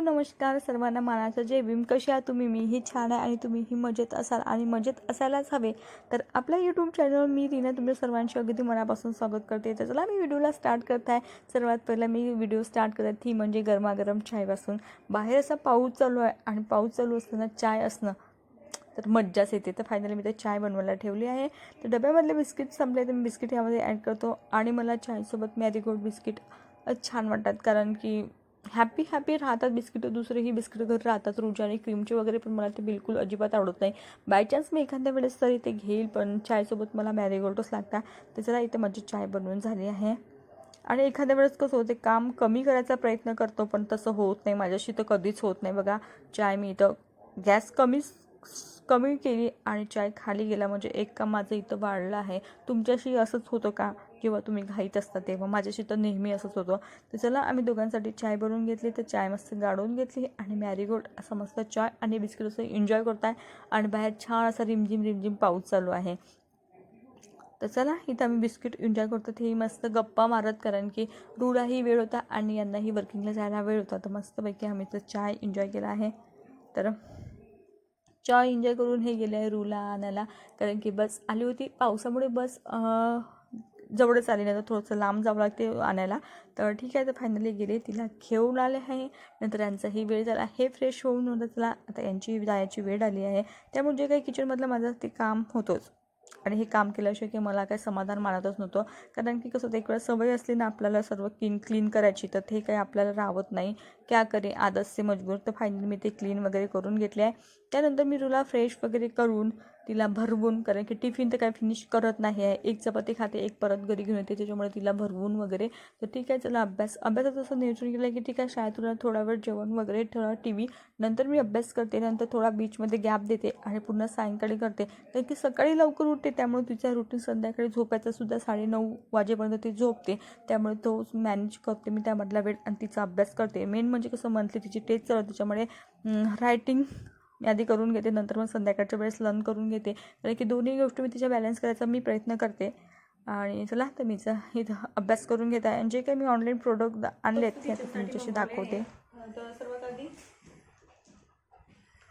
नमस्कार सर्वांना. मानाचं जय भीम. कशी आहात तुम्ही? मी ही छान आहे आणि तुम्ही ही मजेत असाल आणि मजेत असायलाच हवे. तर आपल्या यूट्यूब चॅनलवर मी रिना तुमच्या सर्वांशी अगदी मनापासून स्वागत करते. तर चला मी व्हिडिओला स्टार्ट करत आहे सर्वात पहिला मी व्हिडिओ स्टार्ट करत आहे. ती म्हणजे गरमागरम चायपासून. बाहेर असा पाऊस चालू आहे आणि पाऊस चालू असताना चाय असणं तर मज्जाच येते. तर फायनली मी ते चाय बनवायला ठेवली आहे. तर डब्यामधले बिस्किट संपले तर मी बिस्किट यामध्ये ॲड करतो. आणि मला चायसोबत मॅरीगोल्ड बिस्किट छान वाटतात. कारण की हॅपी हॅपी राहतात बिस्किटं. दुसरे ही बिस्किट घरी राहतात. रोज आणि क्रीमचे वगैरे पण मला ते बिलकुल अजिबात आवडत नाही. बाय चान्स मी एखाद्या वेळेस तरी ते घेईल पण चायसोबत मला मॅरीगोल्डच लागतात. त्याच्याला इथे माझी चाय बनवून झाली आहे. आणि एखाद्या वेळेस कसं होते काम कमी करायचा प्रयत्न करतो पण तसं होत नाही. माझ्याशी तर कधीच होत नाही बघा. चाय मी इथं गॅस कमीच कमी केली आणि चाय खाली गेला म्हणजे एक काम माझं इथं वाढलं आहे. तुमच्याशी असंच होतं का? किंवा तुम्ही घाईत असता तेव्हा? माझ्याशी तर नेहमी असंच होतं. तर चला आम्ही दोघांसाठी चाय बनवून घेतली तर चाय मस्त गाळून घेतली आणि मॅरीगोल्ड असा मस्त चाय आणि बिस्किट असं एन्जॉय करताय. आणि बाहेर छान असा रिमझिम रिमझिम पाऊस चालू आहे. तर चला इथं आम्ही बिस्किट एन्जॉय करतो. ते मस्त गप्पा मारत कारण की रुलाही वेळ होता आणि यांनाही वर्किंगला जायला वेळ होता. तर मस्तपैकी आम्ही तर चाय एन्जॉय केला आहे. तर जॉय एन्जॉय करून हे गेले आहे रूला आणायला. कारण की बस आली होती. पावसामुळे बस जवळच आली नाही. तर थोडंसं लांब जावं लागते आणायला. तर ठीक आहे तर फायनली गेले. तिला घेऊन आले आहे. नंतर यांचाही वेळ झाला. हे फ्रेश होऊन होतं तिला आता यांची जायची वेळ आली आहे. त्यामुळे जे काही किचनमधलं माझं ते काम होतोच. आणि हे काम केल्याशिवाय की मला काही समाधान मानतच नव्हतं. कारण की कसं होतं एक वेळा सवय असली ना आपल्याला सर्व क्लीन क्लीन करायची तर ते काही आपल्याला राहत नाही. क्या करे? आदत से मजबूर. तर फायनली मी ते क्लीन वगैरे करून घेतले आहे. त्यानंतर मी तुला फ्रेश वगैरे करून तिला भरवून कारण की टिफिन तर काय फिनिश करत नाही आहे. एक चपाती खाते एक परत घरी घेऊन येते त्याच्यामुळे तिला भरवून वगैरे. तर ठीक आहे चला अभ्यास. अभ्यासात असं नियोजन केलं की ठीक आहे शाळेतून थोडा वेळ जेवण वगैरे थोडा टी व्ही नंतर मी अभ्यास करते नंतर थोडा बीचमध्ये गॅप देते आणि पुन्हा सायंकाळी करते. कारण की सकाळी लवकर उठते त्यामुळे तिचा रुटीन संध्याकाळी झोपायचा सुद्धा साडेनऊ वाजेपर्यंत ती झोपते. त्यामुळे तो मॅनेज करते मी त्यामधला वेळ आणि तिचा अभ्यास करते. मेन म्हणजे कसं मंथली तिची टेस्ट चालू त्याच्यामुळे रायटिंग मी आधी करून घेते नंतर मग संध्याकाळच्या वेळेस लर्न करून घेते. कारण की दोन्ही गोष्टी मी तिच्या बॅलन्स करायचा मी प्रयत्न करते. आणि चला तर मी इथं अभ्यास करून घेत. आहे आणि जे काही मी ऑनलाईन प्रोडक्ट आणले आहेत ते आता तुमच्याशी दाखवते. तर सर्वात आधी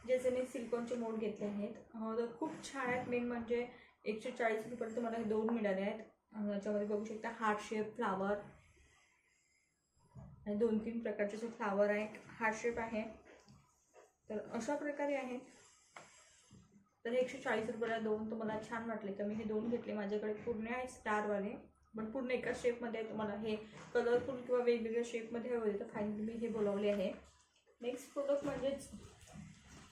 जे मी सिलिकॉनचे मोड घेतले आहेत तर खूप छान आहेत. मेन म्हणजे एकशे चाळीस रुपयापर्यंत मला हे दोन मिळाले आहेत. याच्यामध्ये बघू शकता हार्ट शेप फ्लावर आणि दोन तीन प्रकारचे जे फ्लावर आहे हार्ट शेप आहे. तर अशा प्रकारे आहे. तर एकशे चाळीस रुपयाला दोन तर मला छान वाटले. तर मी हे दोन घेतले. माझ्याकडे पूर्ण आहे स्टारवाले पण पूर्ण एकाच शेपमध्ये तुम्हाला हे कलरफुल किंवा वेगवेगळ्या शेपमध्ये हवे तर फायनली मी हे बोलावले आहे. नेक्स्ट प्रोडक्ट म्हणजेच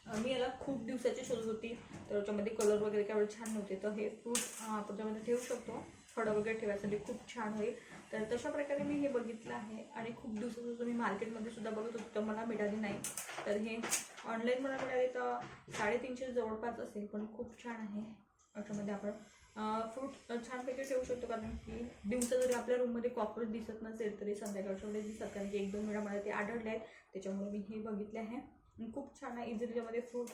मी याला खूप दिवसाची शोधत होती. तर त्याच्यामध्ये कलर वगैरे केवळ छान नव्हते. तर हे फ्रूट आपण त्यामध्ये ठेवू शकतो. फळं वगैरे ठेवायसाठी खूप छान होईल. तर तशा प्रकारे मी हे बघितलं आहे. आणि खूप दिवसापासून मी मार्केटमध्ये सुद्धा बघत होतो. तर मला मिळाली नाही. तर हे ऑनलाईन मला मिळाले तर साडेतीनशे जवळपास असेल. पण खूप छान आहे. याच्यामध्ये आपण फ्रूट छानपैकी ठेवू शकतो. कारण की दिवसा जरी आपल्या रूममध्ये कॉकरोच दिसत नसेल तरी संध्याकाळच्या वेळेस दिसतात. कारण की एक दोन वेळा मला ते आढळले आहेत. त्याच्यामुळे मी हे बघितले आहे. खूप छान आहे. इझिली त्यामध्ये फ्रूट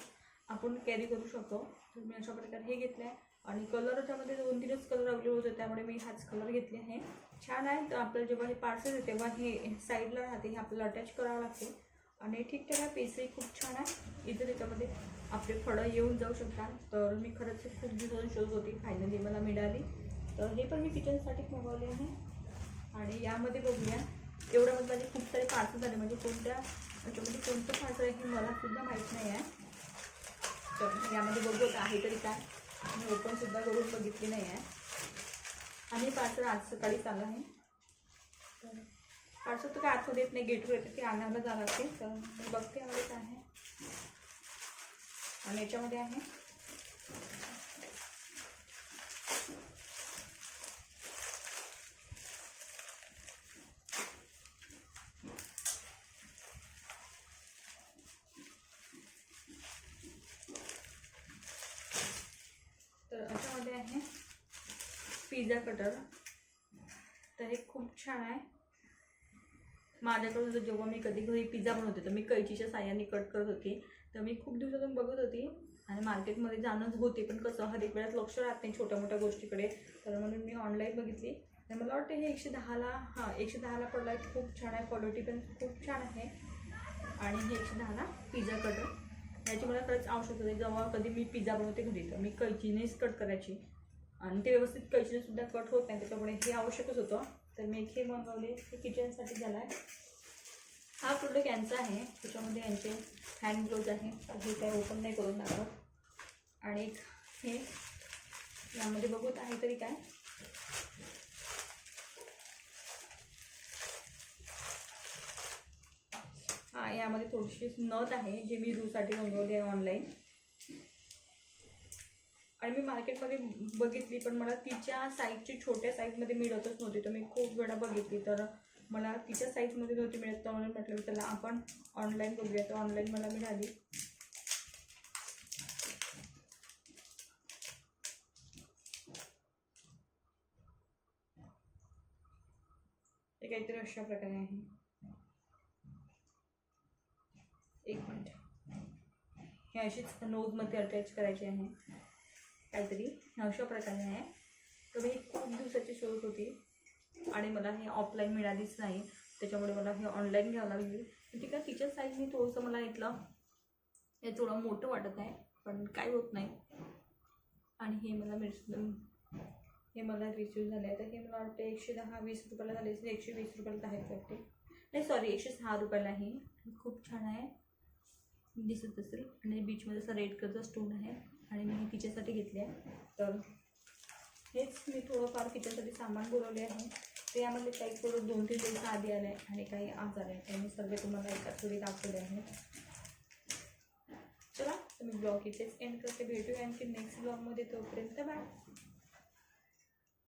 आपण कॅरी करू शकतो. तर मी अशा प्रकारे हे घेतलं आहे आणि कलर त्यामध्ये दोन तीनच कलर अवेलेबल होते. त्यामुळे मी हाच कलर घेतले आहे. छान आहे. तर आपल्याला जेव्हा हे पार्सल आहे तेव्हा हे साईडला राहते. हे आपल्याला अटॅच करावं लागते. आणि ठीकठाक आहे. पेसही खूप छान आहे. इथे त्याच्यामध्ये आपले फळं येऊन जाऊ शकतात. तर मी खरंच खूप दिवसांनी शोध होती. फायनली मला मिळाली. तर हे पण मी किचनसाठी मागवले आहे. आणि यामध्ये बघूया. एवढ्यामध्ये माझे खूप सारे पार्सल झाले म्हणजे कोणत्या त्याच्यामध्ये कोणतं पार्सल आहे मला सुद्धा माहीत नाही आहे. तर यामध्ये बघत आहे तरी काय. मी ओपन सुद्धा करून बघितली नाही आहे. आणि पार्सल आज सकाळी चालू आहे. तर पार्सल तर काय आठवत येत नाही. गेटवर येतं ते आणायला जाणार ते तर मी बघते यामध्ये काय आहे. आणि याच्यामध्ये आहे तर याच्यामध्ये आहे पिझ्झा कटर. तर हे खूप छान आहे. माझ्याकडून जेव्हा मी कधी घरी पिझ्झा बनवते तर मी कैचीच्या साह्याने कट करत होती. तर मी खूप दिवसातून बघत होती आणि मार्केटमध्ये जाणंच होते पण कसं हर एक वेळात लक्ष राहत नाही छोट्या मोठ्या गोष्टीकडे. तर म्हणून मी ऑनलाईन बघितली. तर मला वाटतं हे एकशे दहाला हां एकशे दहाला पडला आहे. खूप छान आहे. क्वालिटी पण खूप छान आहे. आणि हे एकशे दहाला पिझ्झा कटर. याची मला खरंच आवश्यकता होते. जेव्हा कधी मी पिझ्झा बनवते घरी तर मी कैचीनेच कट करायची. आणि ते व्यवस्थित कैचीने सुद्धा कट होत नाही त्याच्यामुळे हे आवश्यकच होतं. तर मी एक हे मागवले हे किचनसाठी झाला आहे हा प्रोडक्ट यांचा आहे त्याच्यामध्ये यांचे हँड ग्लोव्ज आहे. तर हे काही ओपन नाही करून दाखवत. आणि एक हे यामध्ये बघत आहे तरी काय. हा यामध्ये थोडीशी नथ आहे जे मी रूसाठी मागवली आहे ऑनलाईन आणि मी मार्केटमध्ये बघितली पण मला तिच्या साईजची छोट्या साईजमध्ये मिळतच नव्हती. तर मी खूप वेळा बघितली. तर मला तिच्या साईजमध्ये नव्हती मिळत तर म्हणून म्हटलं त्याला आपण ऑनलाईन बघूया. तर ऑनलाईन मला मिळाली. ते काहीतरी अशा प्रकारे आहे. एक मिनिट. हे अशीच नोजमध्ये अटॅच करायची आहे. काहीतरी अशा प्रकारे आहे. तर मी खूप दिवसाची शोध होती आणि मला हे ऑफलाईन मिळालीच नाही. त्याच्यामुळे मला हे ऑनलाईन घ्यावं लागली. ठीक आहे तिच्या साईजने थोडंसं मला इथलं हे थोडं मोठं वाटत आहे पण काय होत नाही. आणि हे मला मिळ हे मला रिसिव्ह झालं आहे. तर हे मला वाटतं एकशे दहा वीस रुपयाला झाले असेल. एकशे वीस रुपयाला आहेत वाटते. नाही सॉरी एकशे सहा रुपयाला आहे. खूप छान आहे. दिसत असेल. आणि बीचमध्ये असा रेड कलरचा स्टोन आहे. आणि मी तिच्यासाठी घेतली आहे. तर हेच मी थोडंफार तिच्यासाठी सामान बोलवले आहे. ते यामध्ये काही थोडं दोन तीन दिवस आधी आले आहे आणि काही आज आले आहे मी सर्व तुम्हाला एका थोडी दाखवले आहे. चला तुम्ही ब्लॉग इथेच एंड करते. भेटूया आणखी नेक्स्ट ब्लॉगमध्ये तोपर्यंत. बाय